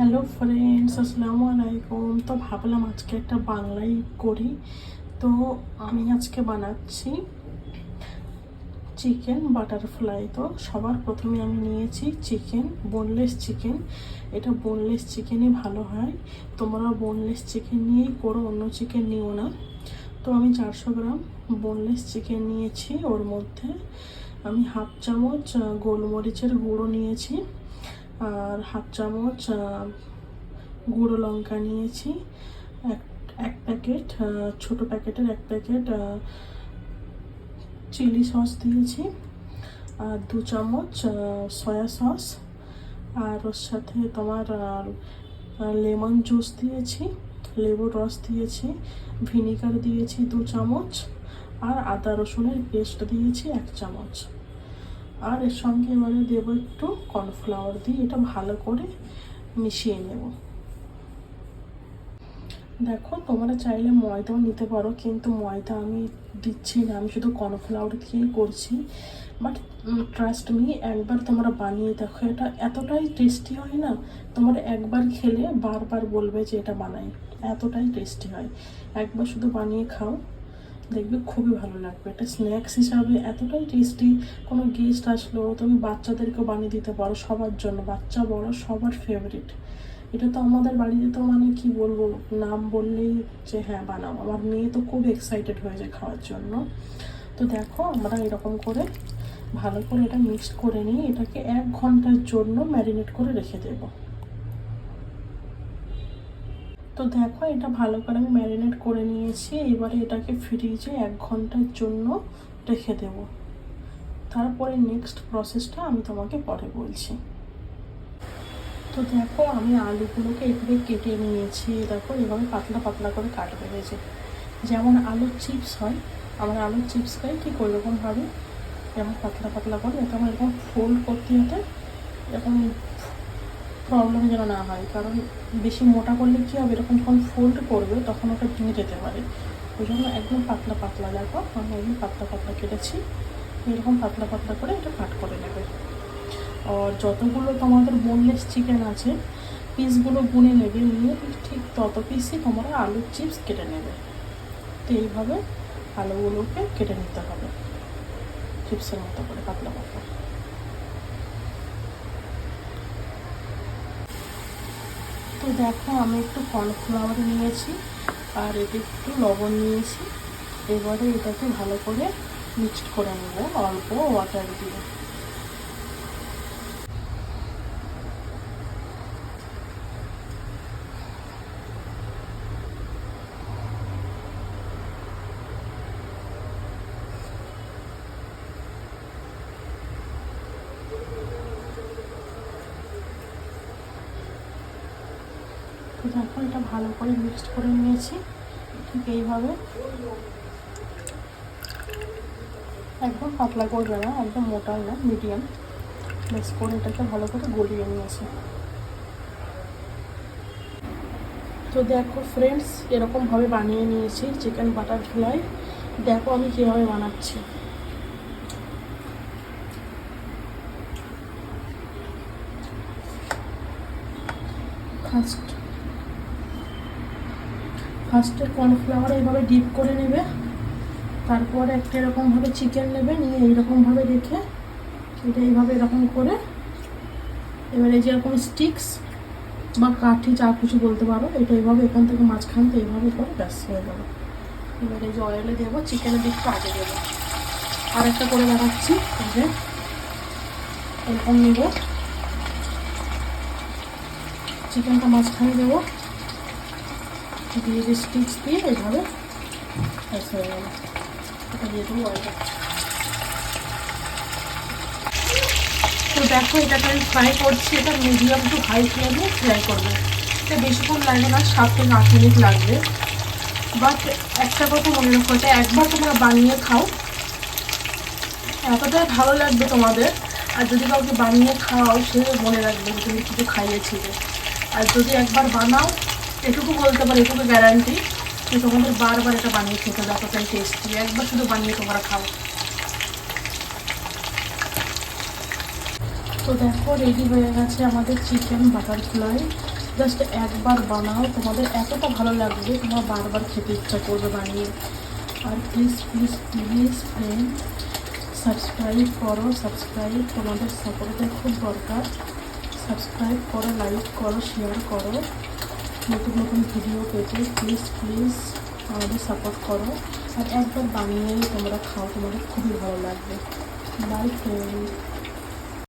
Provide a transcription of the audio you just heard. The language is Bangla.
হ্যালো ফ্রেন্ডস আসসালামু আলাইকুম। তো ভাবলাম আজকে একটা বাংলাই করি। তো আমি আজকে বানাচ্ছি চিকেন বাটারফ্লাই। তো সবার প্রথমে আমি নিয়েছি চিকেন বোনলেস চিকেন। এটা বোনলেস চিকেনই ভালো হয়। তোমরা বোনলেস চিকেন নিয়েই করো, অন্য চিকেন নিও না। তো আমি চারশো গ্রাম বোনলেস চিকেন নিয়েছি। ওর মধ্যে আমি হাফ চামচ গোলমরিচের গুঁড়ো নিয়েছি। আর হাফ চামচ গুঁড়ো লঙ্কা নিয়েছি। এক এক প্যাকেট ছোট প্যাকেটের এক প্যাকেট চিলি সস দিয়েছি। আর দু চামচ সয়া সস। আর ওর সাথে তোমার লেমন জুস দিয়েছি লেবুর রস দিয়েছি, ভিনিগার দিয়েছি দু চামচ। আর আদা রসুনের পেস্ট দিয়েছি এক চামচ। আর এর সঙ্গে এবারে দেবো একটু কর্নফ্লাওয়ার দিয়ে এটা ভালো করে মিশিয়ে নেব। দেখো, তোমরা চাইলে ময়দাও নিতে পারো, কিন্তু ময়দা আমি দিচ্ছি না, আমি শুধু কর্নফ্লাওয়ার দিয়েই করছি। বাট ট্রাস্ট মি একবার তোমরা বানিয়ে দেখো, এটা এতটাই টেস্টি হয় না, তোমরা একবার খেলে বারবার বলবে যে এটা বানাই, এতটাই টেস্টি হয়। একবার শুধু বানিয়ে খাও। দেখবে খুবই ভালো লাগবে। এটা স্ন্যাক্স হিসাবে এতটাই টেস্টি কোনো গেস্ট আসলো, তুমি বাচ্চাদেরকেও বানিয়ে দিতে পারো সবার জন্য, বাচ্চা বড় সবার ফেভারিট এটা তো আমাদের বাড়িতে তো মানে কি বলব, নাম বললেই যে হ্যাঁ বানাও। আমার মেয়ে তো খুব এক্সাইটেড হয়ে যায় খাওয়ার জন্য। তো দেখো আমরা এরকম করে ভালো করে এটা মিক্সড করে নিয়ে এটাকে এক ঘণ্টার জন্য ম্যারিনেট করে রেখে দেবো। তো দেখো, এটা ভালো করে আমি ম্যারিনেট করে নিয়েছি। এবারে এটাকে ফ্রিজে এক ঘণ্টার জন্য রেখে দেব। তারপরে নেক্সট প্রসেসটা আমি তোমাকে পরে বলছি। তো দেখো, আমি আলুগুলোকে এভাবে কেটে নিয়েছি। দেখো, এভাবে পাতলা পাতলা করে কাটবে হয়েছে যেমন আলুর চিপস হয়, আমরা আলুর চিপস খাই ঠিক ওইরকমভাবে। যেমন পাতলা পাতলা করে আমার এরকম ফোল্ড করতে হতে, এরকম প্রবলেম যেন না হয়। কারণ বেশি মোটা করলে কী হবে? এরকম যখন ফোল্ড করবে, তখন ওটা ভেঙে যেতে পারে। ওই জন্য একদম পাতলা পাতলা, দেখো, আমি একদম পাতলা পাতলা কেটেছি। এরকম পাতলা পাতলা করে এটা কাট করে নেবে। আর যতগুলো তোমাদের বোনলেস চিকেন আছে পিসগুলো গুনে নেবে নিয়ে ঠিক তত পিসই তোমরা আলুর চিপস কেটে নেবে। তো এইভাবে আলুগুলোকে কেটে নিতে হবে। চিপসের মতো করে, পাতলা পাতলা। তো দেখো, আমি একটু কর্নফ্লাওয়ার নিয়েছি আর এতে একটু লবণ নিয়েছি। এবারে এটাকে ভালো করে মিক্সড করে নেব, অল্প ওয়াটার দিয়ে। তো দেখো, এটা ভালো করে মিক্সড করে নিয়েছি। ঠিক এইভাবে। একদম পাতলা করবে না, একদম মোটাও না মিডিয়াম মিক্স করে এটাকে ভালো করে গলিয়ে নিয়েছি। তো দেখো ফ্রেন্ডস এরকমভাবে বানিয়ে নিয়েছি চিকেন বাটার ফ্লাই দেখো আমি কীভাবে বানাচ্ছি। ফার্স্ট ফার্স্টে কর্নফ্লাওয়ার এইভাবে ডিপ করে নেবে, তারপরে একটা এরকমভাবে চিকেন নেবে, নিয়ে এইরকমভাবে রেখে এটা এইভাবে এরকম করে। এবার যেরকম স্টিক্স বা কাঠি, যা কিছু বলতে পারো, এটা এইভাবে এখান থেকে মাঝখান থেকে এইভাবে করে ব্যাস হয়ে গেল। এবার যে অয়েলে দেবো চিকেনের দিকটা আগে দেবো। আর একটা করে দেখাচ্ছি যে এরকম নেব। চিকেনটা মাঝখানে দেবো। দিয়ে স্টিচ দিয়ে এইভাবে তো দেখো এটাকে আমি ফ্রাই করছি, এটা মিডিয়াম টু হাই ফ্লেমে ফ্রাই করব। এটা বেশিক্ষণ লাগবে না, সাত থেকে আট মিনিট লাগবে। বাট একটা কথা মনে রাখো, এটা একবার তোমরা বানিয়ে খাও। এতটাই ভালো লাগবে তোমাদের। আর যদি কাউকে বানিয়ে খাওয়াও, সে মনে রাখবে তুমি কিছু খাইয়েছিলে। আর যদি একবার বানাও এটুকু বলতে পারি, এটুকু গ্যারান্টি যে তোমাদের বারবার এটা বানিয়ে খেতে তাই টেস্টি একবার শুধু বানিয়ে তোমরা খাও। তো দেখো রেডি হয়ে গেছে আমাদের চিকেন বাটারফ্লাই জাস্ট একবার বানাও, তোমাদের এতটা ভালো লাগবে, তোমার বারবার খেতে ইচ্ছা করবে বানিয়ে। আর please please please friend subscribe করো সাবস্ক্রাইব তোমাদের সাপোর্টের খুব দরকার। সাবস্ক্রাইব করো লাইক করো শেয়ার করো। নতুন নতুন ভিডিও পেতে প্লিজ প্লিজ আমাদের সাপোর্ট করো। আর একবার বানিয়ে তোমরা খাও, তোমাদের খুবই ভালো লাগবে। By friend